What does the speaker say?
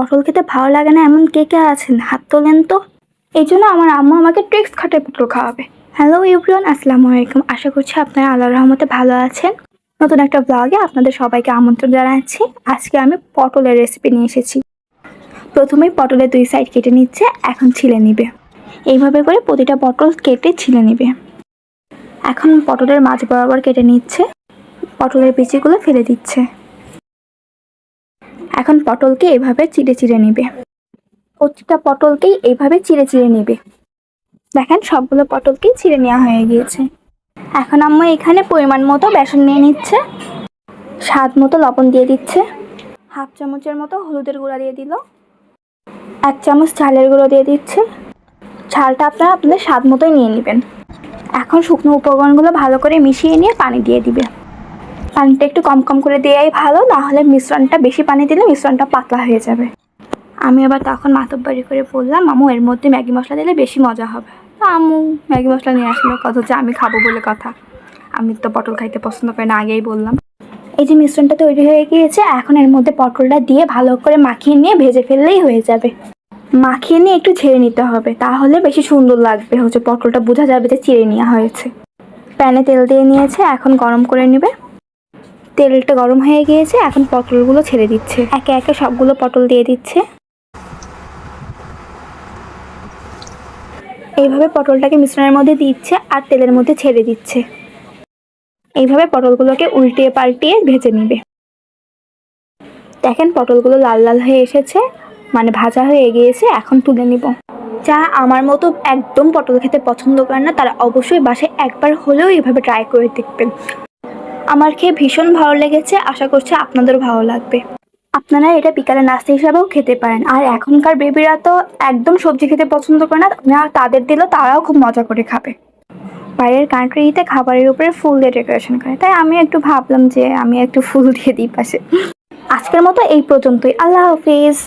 পটল খেতে ভালো লাগে না, এমন কে কে আছেন? হাত তোলেন তো। এই জন্য আমার আম্মু আমাকে ট্রিক্স খাটায় পটল খাওয়াবে। হ্যালো ইউব্রিয়ন আসসালামু আলাইকুম। আশা করছি আপনারা আল্লাহর রহমতে ভালো আছেন। নতুন একটা ব্লগে আপনাদের সবাইকে আমন্ত্রণ জানাচ্ছি। আজকে আমি পটলের রেসিপি নিয়ে এসেছি। প্রথমেই পটলের দুই সাইড কেটে নিচ্ছে, এখন ছিলে নিবে। এইভাবে করে প্রতিটা পটল কেটে ছিলে নিবে। এখন পটলের মাঝ বরাবর কেটে নিচ্ছে। পটলের বিচিগুলো ফেলে দিচ্ছে। এখন পটলকে এভাবে চিড়ে চিড়ে নিবে। প্রতিটা পটলকেই এইভাবে চিড়ে চিড়ে নিবে। দেখেন, সবগুলো পটলকেই চিড়ে নেওয়া হয়ে গিয়েছে। এখন আম্মু এখানে পরিমাণ মতো বেসন নিয়ে নিচ্ছে। স্বাদ মতো লবণ দিয়ে দিচ্ছে। হাফ চামচের মতো হলুদের গুঁড়া দিয়ে দিল। এক চামচ ঝালের গুঁড়ো দিয়ে দিচ্ছে। ঝালটা আপনারা আপনাদের স্বাদ মতোই নিয়ে নেবেন। এখন শুকনো উপকরণগুলো ভালো করে মিশিয়ে নিয়ে পানি দিয়ে দিবে। পানিটা একটু কম কম করে দেওয়াই ভালো না হলে মিশ্রণটা বেশি পানি দিলে মিশ্রণটা পাতলা হয়ে যাবে। আমি আবার তখন মাতব্বারি করে বললাম আমু এর মধ্যে ম্যাগি মশলা দিলে বেশি মজা হবে। আমু ম্যাগি মশলা নিয়ে আসলো, কথা হচ্ছে আমি খাব বলে কথা। আমি তো পটল খাইতে পছন্দ করি না, আগেই বললাম। এই যে মিশ্রণটা তৈরি হয়ে গিয়েছে, এখন এর মধ্যে পটলটা দিয়ে ভালো করে মাখিয়ে নিয়ে ভেজে ফেললেই হয়ে যাবে। মাখিয়ে নিয়ে একটু ছেড়ে নিতে হবে, তাহলে বেশি সুন্দর লাগবে। হচ্ছে পটলটা বোঝা যাবে যে চিড়ে নেওয়া হয়েছে। প্যানে তেল দিয়ে নিয়েছে, এখন গরম করে নেবে। তেলটা গরম হয়ে গিয়েছে, এখন পটলগুলো ছেড়ে দিচ্ছে। একে একে সবগুলো পটল দিয়ে দিচ্ছে। এইভাবে পটলটাকে মিশ্রণের মধ্যে দিচ্ছে আর তেলের মধ্যে ছেড়ে দিচ্ছে। এইভাবে পটলগুলোকে উল্টিয়ে পাল্টিয়ে ভেজে নিবে। দেখেন পটলগুলো লাল লাল হয়ে এসেছে মানে ভাজা হয়ে গিয়েছে, এখন তুলে নিব। যারা আমার মতো একদম পটল খেতে পছন্দ করে না, তারা অবশ্যই বাসায় একবার হলেও এভাবে ট্রাই করে দেখবেন। আমার খেয়ে ভীষণ ভালো লেগেছে। আশা করছি আপনাদেরও ভালো লাগবে। আপনারা এটা বিকালে নাস্তা হিসাবেও খেতে পারেন। আর এখনকার বেবিরা তো একদম সবজি খেতে পছন্দ করে না। তাদের দিলেও তারাও খুব মজা করে খাবে। বাইরের কান্ট্রিতে খাবারের উপরে ফুল দিয়ে ডেকোরেশন করে। তাই আমি একটু ভাবলাম যে আমি একটু ফুল দিয়ে দিই পাশে। আজকের মতো এই পর্যন্তই। আল্লাহ হাফিজ।